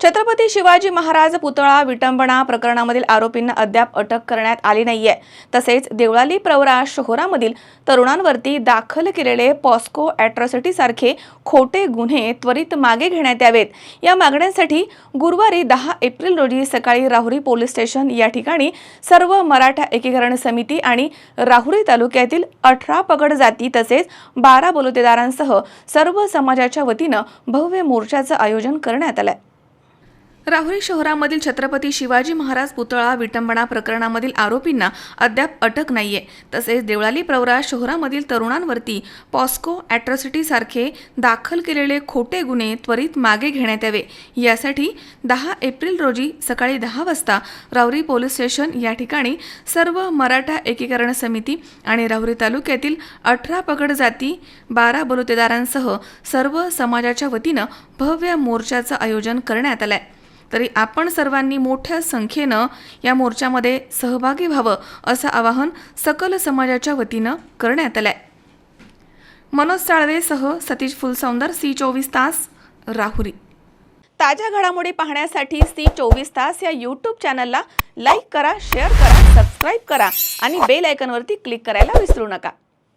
छत्रपती शिवाजी महाराज पुतळा विटंबना प्रकरणामधील आरोपींना अद्याप अटक करण्यात आली नाहीये. तसेच देवळाली प्रवरा शहरामधील तरुणांवरती दाखल केलेले पॉस्को अॅट्रॉसिटी सारखे खोटे गुन्हे त्वरित मागे घेण्यात यावेत. या मागण्यांसाठी गुरुवारी दहा एप्रिल रोजी सकाळी राहुरी पोलीस स्टेशन या ठिकाणी सर्व मराठा एकीकरण समिती आणि राहुरी तालुक्यातील अठरा पगड जाती तसेच बारा बलुतेदारांसह सर्व समाजाच्या वतीनं भव्य मोर्चाचं आयोजन करण्यात आलं आहे राहुरी शहरामधील छत्रपती शिवाजी महाराज पुतळा विटंबना प्रकरणामधील आरोपींना अद्याप अटक नाहीये. तसेच देवळाली प्रवरा शहरामधील तरुणांवरती पॉस्को अॅट्रॉसिटी सारखे दाखल केलेले खोटे गुन्हे त्वरित मागे घेण्यात यावे. यासाठी दहा एप्रिल रोजी सकाळी दहा वाजता राहुरी पोलीस स्टेशन या ठिकाणी सर्व मराठा एकीकरण समिती आणि राहुरी तालुक्यातील अठरा पगड जाती बारा बलुतेदारांसह सर्व समाजाच्या वतीनं भव्य मोर्चाचं आयोजन करण्यात आलं आहे तरी आपण सर्वांनी मोठ्या संख्येनं या मोर्चामध्ये सहभागी व्हावं असं आवाहन सकल समाजाच्या वतीनं करण्यात आलंय. मनोज साळवेसह सतीश फुलसौंदर सी चोवीस तास राहुरी. ताज्या घडामोडी पाहण्यासाठी सी चोवीस तास या यूट्यूब चॅनलला लाईक करा शेअर करा सबस्क्राईब करा आणि बेल आयकनवरती क्लिक करायला विसरू नका.